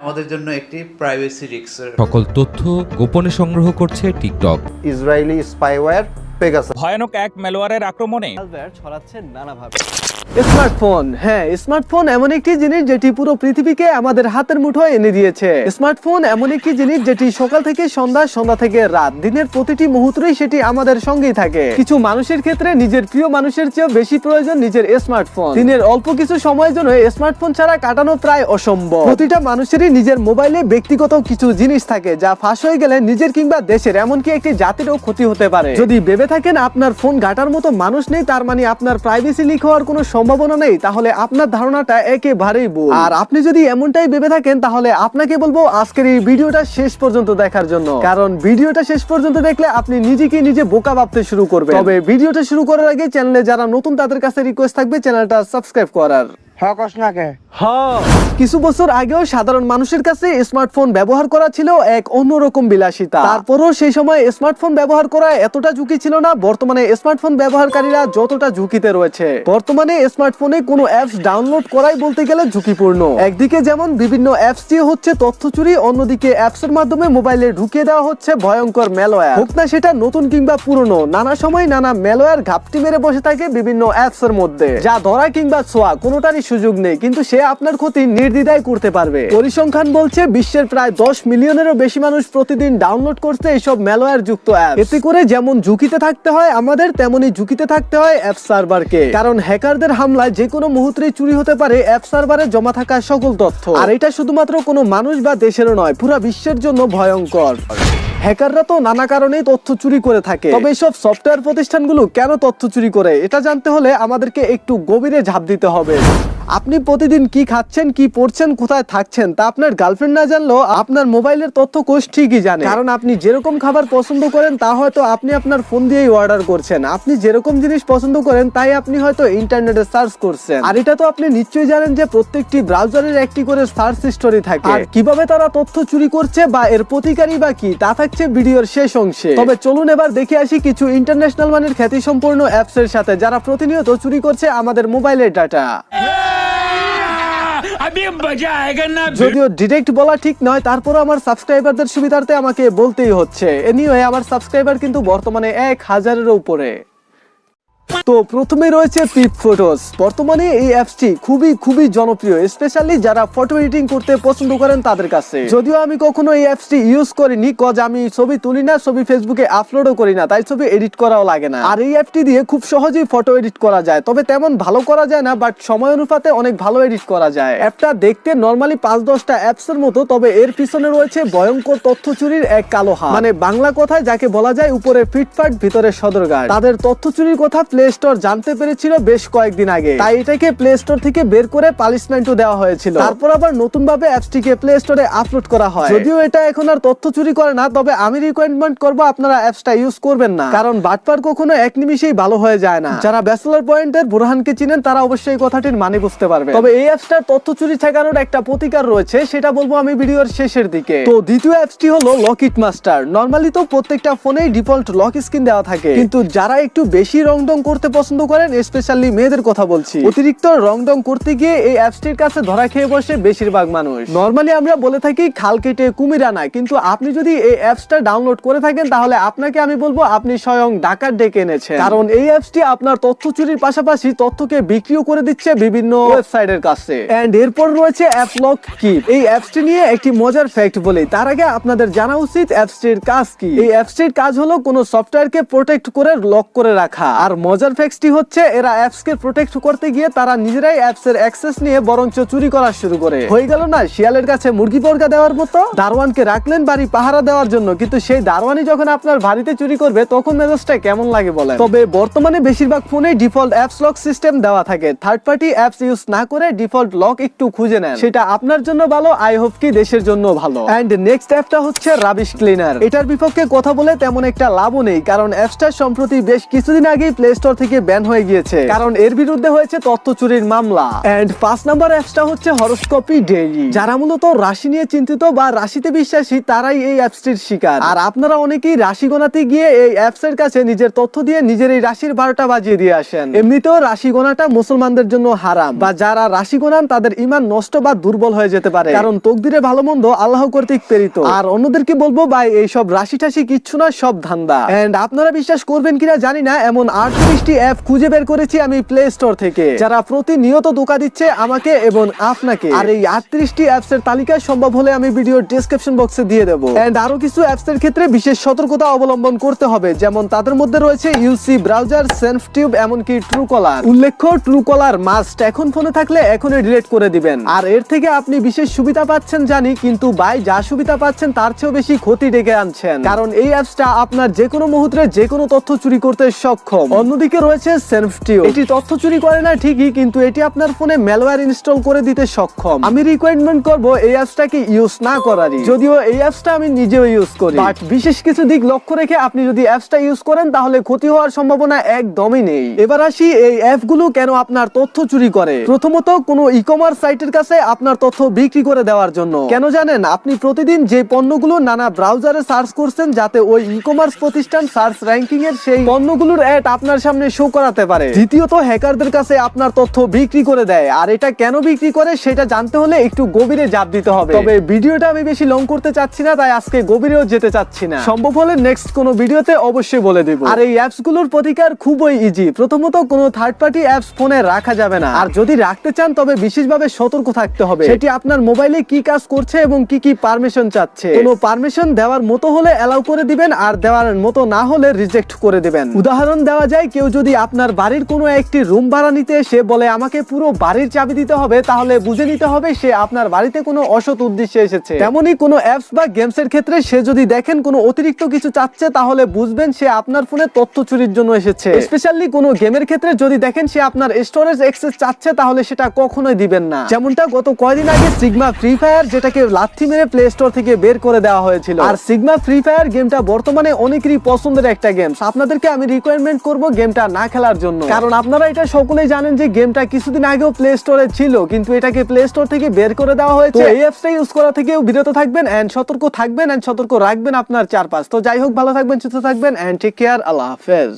আমাদের জন্য একটি প্রাইভেসি রিস্ক সকল তথ্য গোপনে সংগ্রহ করছে টিকটক ইসরায়েলি স্পাইওয়্যার পেগাসাস ভয়ানক এক আক্রমণে ম্যালওয়্যার ছড়াচ্ছে নানাভাবে। স্মার্টফোন হ্যাঁ স্মার্টফোন এমন একটি জিনিস যেটি পুরো পৃথিবীকে আমাদের হাতের মুঠোয় এনে দিয়েছে। স্মার্টফোন এমন একটি জিনিস যেটি সকাল থেকে সন্ধ্যা সন্ধ্যা থেকে রাত দিনের প্রতিটি মুহূর্তেই সেটি আমাদের সঙ্গেই থাকে। কিছু মানুষের ক্ষেত্রে নিজের প্রিয় মানুষের চেয়েও বেশি প্রয়োজন নিজের স্মার্টফোন। দিনের অল্প কিছু সময়ের জন্য স্মার্টফোন ছাড়া কাটানো প্রায় অসম্ভব। প্রতিটা মানুষেরই নিজের মোবাইলে ব্যক্তিগত কিছু জিনিস থাকে যা ফাঁস হয়ে গেলে নিজের কিংবা দেশের এমনকি একটি জাতিরও ক্ষতি হতে পারে। যদি ভেবে থাকেন আপনার ফোন ঘাটার মতো মানুষ নেই, তার মানে আপনার প্রাইভেসি লিক হওয়ার কোনো সম্ভাবনা নেই, তাহলে আপনার ধারণাটা একেবারেই ভুল। আর আপনি যদি এমনটাই ভেবে থাকেন, তাহলে আপনাকে বলব আজকের এই ভিডিওটা শেষ পর্যন্ত দেখার জন্য। কারণ ভিডিওটা শেষ পর্যন্ত দেখলে আপনি নিজেকে নিজে বোকা ভাবতে শুরু করবেন। তবে ভিডিওটা শুরু করার আগে চ্যানেলে যারা নতুন, তাদের কাছে রিকোয়েস্ট থাকবে চ্যানেলটা সাবস্ক্রাইব করার। হকস নাকে কিছু বছর আগেও সাধারণ মানুষের কাছে স্মার্টফোন ব্যবহার করা ছিল এক অন্যরকম বিলাসিতা। তারপরও সেই সময় স্মার্টফোন ব্যবহার করা এতটা ঝুঁকি ছিল না বর্তমানে স্মার্টফোন ব্যবহারকারীরা যতটা ঝুঁকিতে রয়েছে। বর্তমানে স্মার্টফোনে কোনো অ্যাপস ডাউনলোড করাই বলতে গেলে ঝুঁকিপূর্ণ। একদিকে যেমন বিভিন্ন অ্যাপস দিয়ে হচ্ছে তথ্য চুরি অন্যদিকে অ্যাপস এর মাধ্যমে মোবাইলে ঢুকিয়ে দেওয়া হচ্ছে ভয়ঙ্কর ম্যালওয়্যার হোক না সেটা নতুন কিংবা পুরনো নানা সময় নানা ম্যালওয়্যার ঘাপটি মেরে বসে থাকে বিভিন্ন অ্যাপস এর মধ্যে। যা ধরা কিংবা ছোঁয়া কোনোটারই সুযোগ নেই, কিন্তু সে আপনার ক্ষতি নির্দ্বিধায় করতে পারবে। পরিসংখ্যান বলছে বিশ্বের প্রায় দশ মিলিয়নেরও বেশি মানুষ প্রতিদিন ডাউনলোড করছে এইসব ম্যালওয়্যার যুক্ত অ্যাপ এতে করে যেমন ঝুঁকিতে থাকতে হয় আমাদের, তেমনি ঝুঁকিতে থাকতে হয় অ্যাপ সার্ভারকে কারণ হ্যাকারদের হামলায় যে কোনো মুহূর্তেই চুরি হতে পারে অ্যাপ সার্ভারে জমা থাকা সকল তথ্য। আর এটা শুধুমাত্র কোনো মানুষ বা দেশেরও নয়, পুরো বিশ্বের জন্য ভয়ঙ্কর। হ্যাকাররা তো নানা কারণে তথ্য চুরি করে থাকে। তবে এইসব সফটওয়্যার প্রতিষ্ঠানগুলো কেন তথ্য চুরি করে? এটা জানতে হলে আমাদেরকে একটু গভীরে ঝাঁপ দিতে হবে। আপনি প্রতিদিন কি খাচ্ছেন, কি পড়ছেন, কোথায় থাকছেন, তা আপনার গার্লফ্রেন্ড না জানলেও আপনার মোবাইলের তথ্য কোষ ঠিকই জানে। কারণ আপনি যেরকম খাবার পছন্দ করেন, তা হয়তো আপনি আপনার ফোন দিয়েই অর্ডার করছেন। আপনি যেরকম জিনিস পছন্দ করেন, তাই আপনি হয়তো ইন্টারনেটে সার্চ করছেন। আর এটা তো আপনি নিশ্চয়ই জানেন যে প্রত্যেকটি ব্রাউজারের একটি করে সার্চ হিস্টোরি থাকে। আর কীভাবে তারা তথ্য চুরি করছে বা এর প্রতিকারী বা কি, তা থাকছে ভিডিওর শেষ অংশে। তবে চলুন এবার দেখে আসি কিছু ইন্টারন্যাশনাল মানের খ্যাতি সম্পন্ন অ্যাপস এর সাথে, যারা প্রতিনিয়ত চুরি করছে আমাদের মোবাইলের ডাটা যদিও ডিরেক্ট বলা ঠিক নয়, তারপরও আমার সাবস্ক্রাইবারদের সুবিধার্থে আমাকে বলতেই হচ্ছে। এনিওয়ে, আমার সাবস্ক্রাইবার কিন্তু বর্তমানে এক হাজারের উপরে। তো প্রথমে রয়েছে পিপ ফটোস বর্তমানে এই অ্যাপসটি খুবই খুবই জনপ্রিয় স্পেশালি যারা ফটো এডিটিং করতে পছন্দ করেন তাদের কাছে। যদিও আমি কখনো এই অ্যাপসটি ইউজ করিনি কজ আমি ছবি তুলি না, ছবি ফেসবুকে আপলোডও করি না, তাই ছবি এডিট করাও লাগে না। আর এই অ্যাপটি দিয়ে খুব সহজেই ফটো এডিট করা যায়, তবে তেমন ভালো করা যায় না বাট সময় অনুপাতে অনেক ভালো এডিট করা যায়। অ্যাপটা দেখতে নর্মালি পাঁচ দশটা অ্যাপস এর মতো, তবে এর পিছনে রয়েছে ভয়ঙ্কর তথ্য চুরির এক কালো হাত মানে বাংলা কথায় যাকে বলা যায় উপরে ফিটফাট, ভিতরে সদরঘাট। তাদের তথ্য চুরির কথা প্লে স্টোর জানতে পেরেছিল বেশ কয়েকদিন আগে। তাই এটাকে প্লে স্টোর থেকে বের করে পানিশমেন্টও দেওয়া হয়েছিল। তারপর আবার নতুন ভাবে অ্যাপসটিকে প্লে স্টোরে আপলোড করা হয়। যদিও এটা এখন আর তথ্য চুরি করে না, তবে আমি রিকমেন্ড করব আপনারা অ্যাপসটা ইউজ করবেন না। কারণ বাটপার কখনো এক নিমিষেই ভালো হয়ে যায় না। যারা ব্যাচেলর পয়েন্টের বুরহানকে চিনেন, তারা অবশ্যই এই কথাটির মানে বুঝতে পারবে তবে এই অ্যাপসটার তথ্য চুরি ঠেকানোর একটা প্রতিকার রয়েছে, সেটা বলব আমি ভিডিওর শেষের দিকে। তো দ্বিতীয় অ্যাপসটি হলো লকিট মাস্টার নর্মালি তো প্রত্যেকটা ফোনেই ডিফল্ট লক স্ক্রিন দেওয়া থাকে। কিন্তু যারা একটু বেশি রং ডং করতে পছন্দ করেন স্পেশালি মেয়েদের কথা বলছি। অতিরিক্ত রং ডং করতে গিয়ে এই অ্যাপসটির কাছে ধরা খেয়ে বসে বেশিরভাগ মানুষ। নর্মালি আমরা বলে থাকি, খাল কেটে কুমির আনা, কিন্তু আপনি যদি এই অ্যাপসটা ডাউনলোড করে থাকেন, তাহলে আপনাকে আমি বলব, আপনি স্বয়ং ডাকাত ডেকে এনেছেন। কারণ এই অ্যাপসটি আপনার তথ্য চুরির পাশাপাশি তথ্যকে বিক্রিও করে দিচ্ছে বিভিন্ন ওয়েবসাইটের কাছে। এন্ড এরপর রয়েছে অ্যাপ লক এই অ্যাপসটি নিয়ে একটি মজার ফ্যাক্ট বলি। তার আগে আপনাদের জানা উচিত অ্যাপসটির কাজ কি। এই অ্যাপসটির কাজ হলো কোনো সফটওয়্যারকে প্রোটেক্ট করে লক করে রাখা। আর মজার ফ্যাক্টটি হচ্ছে এরা অ্যাপসকে প্রোটেক্ট করতে গিয়ে তারা নিজেরাই অ্যাপস এর অ্যাক্সেস নিয়ে বরঞ্চ চুরি করা শুরু করে। হয়ে গেল না, শিয়ালের কাছে মুরগি পর্গা দেওয়ার মতো? দারোয়ানকে রাখলেন বাড়ি পাহারা দেওয়ার জন্য, কিন্তু সেই দারোয়ানই যখন আপনার বাড়িতে চুরি করবে, তখন মেজাজটা কেমন লাগে বলে তবে বর্তমানে বেশিরভাগ ফোনে ডিফল্ট অ্যাপস লক সিস্টেম দেওয়া থাকে। থার্ড পার্টি অ্যাপস ইউজ না করে ডিফল্ট লক একটু খুঁজে নেন। সেটা আপনার জন্য ভালো আই হোপ কি দেশের জন্য ভালো। এন্ড নেক্সট অ্যাপটা হচ্ছে রাবিশ ক্লিনার এটার বিপক্ষে কথা বলে তেমন একটা লাভও নেই, কারণ অ্যাপসটা সম্প্রতি বেশ কিছুদিন আগেই প্লে স্টোর থেকে ব্যান হয়ে গিয়েছে। কারণ এর বিরুদ্ধে হয়েছে তথ্য চুরির মামলা। এন্ড পাঁচ নাম্বার অ্যাপসটা হচ্ছে হরস্কোপি ডেইলি যারা মূলত রাশি নিয়ে চিন্তিত বা রাশিতে বিশ্বাসী, তারাই এই অ্যাপসটির শিকার। আর আপনারা অনেকেই রাশি গোনাতে গিয়ে এই অ্যাপস এর কাছে নিজের তথ্য দিয়ে নিজের এই রাশির বারোটা বাজিয়ে দিয়ে আসেন। এমনিতেও রাশি গোনাটা মুসলমানদের জন্য হারাম। বা যারা রাশি গোনান, তাদের ইমান নষ্ট বা দুর্বল হয়ে যেতে পারে। কারণ তকদিরে ভালো মন্দ আল্লাহ কর্তৃক প্রেরিত। আর অন্যদেরকে বলব, ভাই, এইসব রাশি টাশি কিচ্ছু না সব ধান্দা। এন্ড আপনারা বিশ্বাস করবেন কিনা জানি না, এমন আটত্রিশটি অ্যাপ খুঁজে বের করেছি আমি প্লে স্টোর থেকে। যারা প্রতিনিয়ত ধোকা দিচ্ছে আমাকে এবং আপনাকে। আর এই আটত্রিশটি অ্যাপস এর তালিকায় সম্ভব হলে আমি ভিডিওর ডেসক্রিপশন বক্সে দিয়ে দেবো। এন্ড আরও কিছু অ্যাপস এর ক্ষেত্রে বিশেষ সতর্কতা অবলম্বন করতে হবে। যেমন তাদের মধ্যে রয়েছে ইউসি ব্রাউজার সেলফ টিউব এমনকি ট্রু কলার উল্লেখ্য ট্রু কলার মাস্ট এখন ফোনে থাকলে এখনই ডিলিট করে দিবেন। আর এর থেকে আপনি বিশেষ সুবিধা পাচ্ছেন জানি, কিন্তু ভাই যা সুবিধা পাচ্ছেন তার চেয়েও বেশি ক্ষতি ডেকে আনছেন। কারণ এই অ্যাপসটা আপনার যে কোনো মুহূর্তে যে কোনো তথ্য চুরি করতে সক্ষম। অন্যদিকে রয়েছে সেলফ টিউব এটি তথ্য চুরি করে না ঠিকই, কিন্তু এটি আপনার ফোনে ম্যালওয়্যার ইনস্টল করে দিতে সক্ষম। আমি রিকোয়ারমেন্ট করব এই অ্যাপসটাকে ইউজ না করারই। যদিও এই অ্যাপসটা আমি নিজেও ইউজ করি। বাট বিশেষ কিছু দিক লক্ষ্য রেখে আপনি যদি অ্যাপসটা ইউজ করেন, তাহলে ক্ষতি হওয়ার সম্ভাবনা একদমই নেই। এবার আসি এই অ্যাপগুলো কেন আপনার তথ্য চুরি করে? প্রথমত, কোনো ই কমার্স সাইটের কাছে আপনার তথ্য বিক্রি করে দেওয়ার জন্য। কেন জানেন? আপনি প্রতিদিন যে পণ্যগুলো নানা ব্রাউজারে সার্চ করছেন, যাতে ওই ই কমার্স প্রতিষ্ঠান সার্চ র্যাঙ্কিং এর সেই পণ্যগুলোর অ্যাড আপনার সামনে শো করাতে পারে। দ্বিতীয়ত হ্যাকারদের কাছে আপনার তথ্য বিক্রি করে দেয়। আর এটা কেন বিক্রি করে, সেটা জানতে হলে একটু গভীরে জাপ দিতে হবে। তবে ভিডিওটা আমি বেশি লং করতে চাচ্ছি না, তাই আজকে গভীরেও যেতে চাচ্ছি না। সম্ভব হলে নেক্সট কোনো ভিডিওতে অবশ্যই বলে দিব। আর এই অ্যাপসগুলোর প্রতিকার খুবই ইজি প্রথমত, কোনো থার্ড পার্টি অ্যাপস ফোনে রাখা যাবে না। আর যদি রাখতে চান, তবে বিশেষভাবে সতর্ক থাকতে হবে। সেটি আপনার মোবাইলে কি কাজ করছে এবং কি কি পারমিশন চাচ্ছে। কোনো পারমিশন দেওয়ার মতো হলে অ্যালাউ করে দিবেন, আর দেওয়ার মতো না হলে রিজেক্ট করে দিবেন। উদাহরণ দেওয়া যায়, কেউ যদি আপনার বাড়ির কোনো একটি রুম ভাড়া নিতে এসে বলে, আমাকে পুরো বাড়ির চাবি দিতে হবে, তাহলে বুঝে নিতে হবে সে আপনার বাড়িতে কোনো অসৎ উদ্দেশ্যে এসেছে। তেমনই কোনো অ্যাপস বা গেমস এর ক্ষেত্রে সে যদি দেখেন কোনো অতিরিক্ত কিছু চাচ্ছে, তাহলে বুঝবেন সে আপনার ফোনে তথ্য চুরির জন্য এসেছে। স্পেশালি কোনো গেমের ক্ষেত্রে যদি দেখেন সে আপনার স্টোরেজ অ্যাক্সেস চাচ্ছে, তাহলে সেটা কখনোই দিবেন না। যেমনটা গত কয়দিন আগে সিগমা ফ্রি ফায়ার যেটাকে লাথি মেরে প্লে স্টোর থেকে বের করে দেওয়া হয়েছিল। আর সিগমা ফ্রি ফায়ার গেমটা বর্তমানে অনেকেরই পছন্দের একটা গেম আপনাদেরকে আমি রিকোয়ারমেন্ট করব গেমটা না খেলার জন্য। কারণ আপনারা এটা সকলেই জানেন যে গেমটা কিছুদিন আগেও প্লে স্টোরে ছিল কিন্তু এটাকে প্লে স্টোর থেকে বের করে দেওয়া হয়েছে। এই অ্যাপসটা ইউজ করা থেকেও বিরত থাকবেন এন্ড সতর্ক থাকবেন এন্ড সতর্ক রাখবেন আপনার চারপাশ। তো যাই হোক ভালো থাকবেন সুস্থ থাকবেন এন্ড টেক কেয়ার আল্লাহ হাফেজ।